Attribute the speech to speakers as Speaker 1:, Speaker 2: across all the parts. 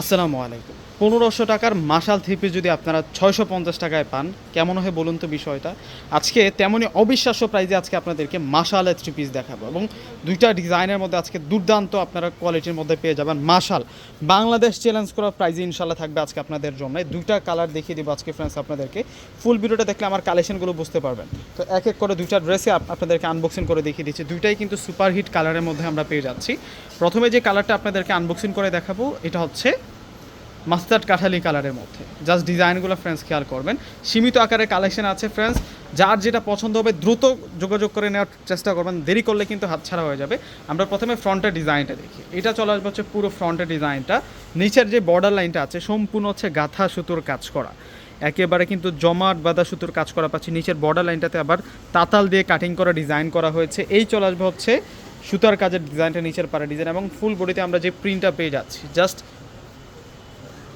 Speaker 1: আসসালামু আলাইকুম। পনেরোশো টাকার মাসাল থ্রি যদি আপনারা ছয়শো পঞ্চাশ টাকায় পান, কেমন হয় বলুন তো বিষয়টা? আজকে তেমনই অবিশ্বাস্য প্রাইজে আজকে আপনাদেরকে মাসালের থ্রি পিস দেখাবো এবং দুইটা ডিজাইনের মধ্যে আজকে দুর্দান্ত আপনারা কোয়ালিটির মধ্যে পেয়ে যাবেন মাসাল। বাংলাদেশ চ্যালেঞ্জ করা প্রাইজে ইনশাল্লাহ থাকবে আজকে আপনাদের জন্য। দুইটা কালার দেখিয়ে দেবো আজকে ফ্রেন্ডস আপনাদেরকে। ফুল ভিডিওটা দেখলে আমার কালেকশনগুলো বুঝতে পারবেন। তো এক এক করে দুইটা ড্রেসে আপনাদেরকে আনবক্সিং করে দেখিয়ে দিচ্ছি। দুইটাই কিন্তু সুপারহিট কালারের মধ্যে আমরা পেয়ে যাচ্ছি। প্রথমে যে কালারটা আপনাদেরকে আনবক্সিং করে দেখাবো, এটা হচ্ছে মাস্টার্ড কাঠালি কালারের মধ্যে। জাস্ট ডিজাইনগুলো ফ্রেন্ডস খেয়াল করবেন। সীমিত আকারে কালেকশন আছে ফ্রেন্ডস যার যেটা পছন্দ হবে, দ্রুত যোগাযোগ করে নেওয়ার চেষ্টা করবেন। দেরি করলে কিন্তু হাতছাড়া হয়ে যাবে। আমরা প্রথমে ফ্রন্টের ডিজাইনটা দেখি। এটা চলে আসবে হচ্ছে পুরো ফ্রন্টের ডিজাইনটা নিচের যে বর্ডার লাইনটা আছে, সম্পূর্ণ হচ্ছে গাথা সুতোর কাজ করা। একেবারে কিন্তু জমাট বাঁধা সুতোর কাজ করা পাচ্ছি। নিচের বর্ডার লাইনটাতে আবার তাতাল দিয়ে কাটিং করা ডিজাইন করা হয়েছে। এই চলে আসবে হচ্ছে সুতার কাজের ডিজাইনটা নিচের পাড়া ডিজাইন এবং ফুল বডিতে আমরা যে প্রিন্টটা পেয়ে যাচ্ছি। জাস্ট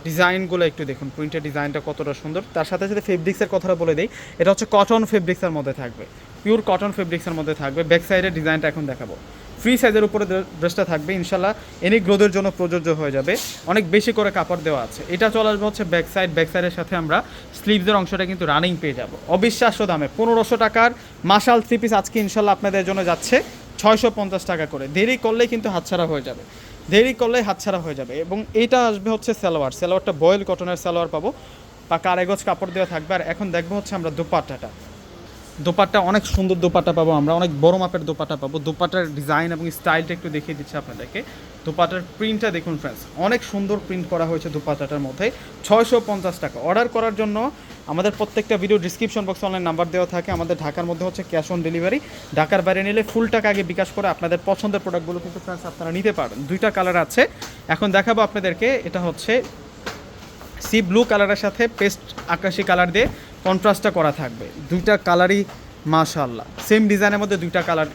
Speaker 1: ডিজাইনগুলো একটু দেখুন প্রিন্টের ডিজাইনটা কতটা সুন্দর। তার সাথে সাথে ফেব্রিক্সের কথাটা বলে দিই, এটা হচ্ছে কটন ফেব্রিক্সের মধ্যে থাকবে। পিওর কটন ফেব্রিক্সের মধ্যে থাকবে। ব্যাক সাইডের ডিজাইনটা এখন দেখাবো। ফ্রি সাইজের উপরে ড্রেসটা থাকবে ইনশাল্লাহ এনি গ্রোদের জন্য প্রযোজ্য হয়ে যাবে। অনেক বেশি করে কাপড় দেওয়া আছে। এটা চলে আসবে হচ্ছে ব্যাক সাইড ব্যাক সাইডের সাথে আমরা স্লিভসের অংশটা কিন্তু রানিং পেয়ে যাব। অবিশ্বাস্য দামে, পনেরোশো টাকার মাসাল থ্রি পিস আজকে ইনশাল্লাহ আপনাদের জন্য যাচ্ছে ছয়শো পঞ্চাশ টাকা করে। দেরি করলেই কিন্তু হাতছাড়া হয়ে যাবে। দেরি করলে হাতছাড়া হয়ে যাবে। এবং এইটা আসবে হচ্ছে সালোয়ার। সালোয়ারটা বয়েল কটনের সালোয়ার পাবো। বা কারেগজ কাপড় দেওয়া থাকবে। আর এখন দেখব হচ্ছে আমরা দোপাট্টাটা। দোপাট্টা, অনেক সুন্দর দোপাট্টা পাবো আমরা, অনেক বড় মাপের দোপাট্টা পাবো। দোপাট্টার ডিজাইন এবং স্টাইলটা একটু দেখিয়ে দিচ্ছি আপনাদেরকে। দোপাট্টার প্রিন্টটা দেখুন ফ্রেন্ডস অনেক সুন্দর প্রিন্ট করা হয়েছে দোপাট্টাটার মধ্যে, ছয়শো পঞ্চাশ টাকা। অর্ডার করার জন্য আমাদের প্রত্যেকটা ভিডিও ডিসক্রিপশন বক্সে অনলাইন নাম্বার দেওয়া থাকে, আমাদের ঢাকার মধ্যে হচ্ছে ক্যাশ অন ডেলিভারি ঢাকার বাইরে নিলে ফুল টাকা আগে বিকাশ করে আপনাদের পছন্দের প্রোডাক্টগুলো কিন্তু ফ্রেন্ডস আপনারা নিতে পারেন দুইটা কালার আছে। এখন দেখাবো আপনাদেরকে, এটা হচ্ছে সি ব্লু কালারের সাথে পেস্ট আকাশি কালার দিয়ে কন্ট্রাস্টটা করা থাকবে। দুইটা কালারই মাশাল্লাহ সেম ডিজাইনের মধ্যে দুইটা কালার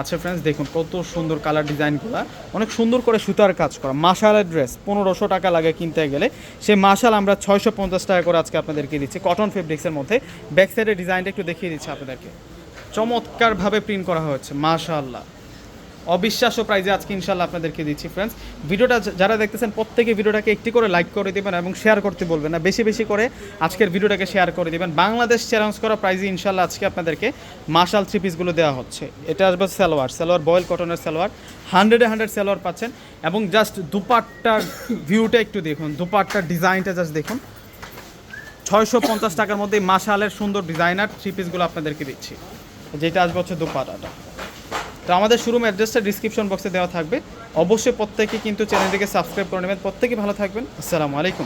Speaker 1: আছে ফ্রেন্ডস দেখুন কত সুন্দর কালার ডিজাইনগুলো অনেক সুন্দর করে সুতার কাজ করা। মাশালের ড্রেস পনেরোশো টাকা লাগে কিনতে গেলে। সেই মাশাল আমরা ছয়শো পঞ্চাশ টাকা করে আজকে আপনাদেরকে দিচ্ছি। কটন ফেব্রিক্সের মধ্যে। ব্যাক সাইডের ডিজাইনটা একটু দেখিয়ে দিচ্ছি আপনাদেরকে। চমৎকারভাবে প্রিন্ট করা হয়েছে মাশাল্লাহ অবিশ্বাস্য প্রাইজে আজকে ইনশাল্লাহ আপনাদেরকে দিচ্ছি ফ্রেন্ডস ভিডিওটা যারা দেখতেছেন, প্রত্যেকে ভিডিওটাকে একটি করে লাইক করে দেবেন এবং শেয়ার করতে বলবেন না, বেশি বেশি করে আজকের ভিডিওটাকে শেয়ার করে দেবেন। বাংলাদেশ চ্যালেঞ্জ করা প্রাইজে ইনশাল্লাহ আজকে আপনাদেরকে মার্শাল থ্রি পিসগুলো দেওয়া হচ্ছে। এটা আসবে সালোয়ার সালোয়ার বয়েল কটনের সালোয়ার। হান্ড্রেডে হান্ড্রেড সালোয়ার পাচ্ছেন এবং জাস্ট দুপাট্টার ভিউটা একটু দেখুন, দুপাট্টার ডিজাইনটা জাস্ট দেখুন। ছয়শো পঞ্চাশ টাকার মধ্যে মাশালের সুন্দর ডিজাইনার থ্রি পিসগুলো আপনাদেরকে দিচ্ছি। যেটা আসবে হচ্ছে দুপাটাটা তো আমাদের শুরু অ্যাড্রেসটা ডিসক্রিপশন বক্সে দেওয়া থাকবে। অবশ্যই প্রত্যেকে কিন্তু চ্যানেলটিকে সাবস্ক্রাইব করে নেবেন। প্রত্যেকে ভালো থাকবেন। আসসালামু আলাইকুম।